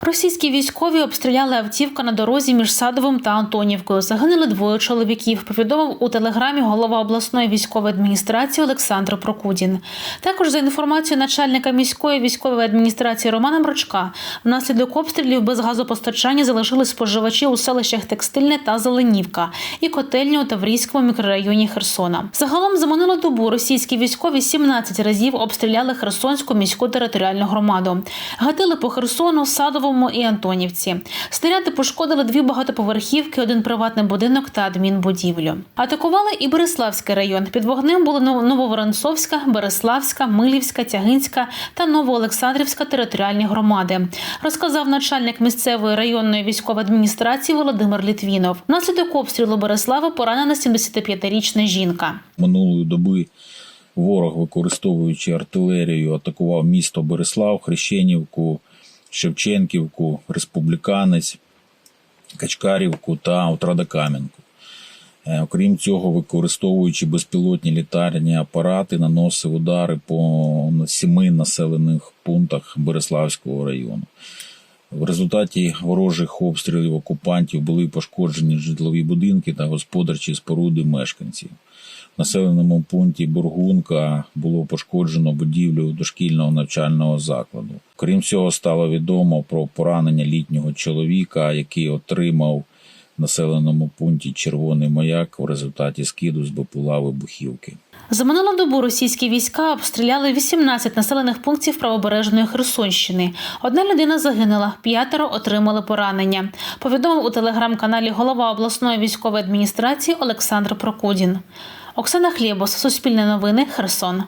Російські військові обстріляли автівка на дорозі між Садовим та Антонівкою. Загинули двоє чоловіків. Повідомив у телеграмі голова обласної військової адміністрації Олександр Прокудін. Також за інформацією начальника міської військової адміністрації Романа Мрочка, внаслідок обстрілів без газопостачання залишили споживачі у селищах Текстильне та Зеленівка і котельні у Таврійському мікрорайоні Херсона. Загалом за минулу добу російські військові 17 разів обстріляли Херсонську міську територіальну громаду. Гатили по Херсону, Садовому і Антонівці. Снаряди пошкодили дві багатоповерхівки, один приватний будинок та адмінбудівлю. Атакували і Береславський район. Під вогнем були Нововоронцовська, Береславська, Милівська, Тягинська та Новоолександрівська територіальні громади. Розказав начальник місцевої районної військової адміністрації Володимир Літвінов. Внаслідок обстрілу Береслави поранена 75-річна жінка. Минулої доби ворог, використовуючи артилерію, атакував місто Береслав, Хрещенівку, Шевченківку, Республіканець, Качкарівку та Отрадокам'янку. Е, Окрім цього, використовуючи безпілотні літальні апарати, наносив удари по сіми населених пунктах Береславського району. В результаті ворожих обстрілів окупантів були пошкоджені житлові будинки та господарчі споруди мешканців. В населеному пункті Бургунка було пошкоджено будівлю дошкільного навчального закладу. Крім цього, стало відомо про поранення літнього чоловіка, який отримав в населеному пункті Червоний маяк в результаті скиду з БПЛА вибухівки. За минулу добу російські війська обстріляли 18 населених пунктів правобережної Херсонщини. Одна людина загинула, п'ятеро отримали поранення. Повідомив у телеграм-каналі голова обласної військової адміністрації Олександр Прокудін. Оксана Хлєбос, Суспільне новини, Херсон.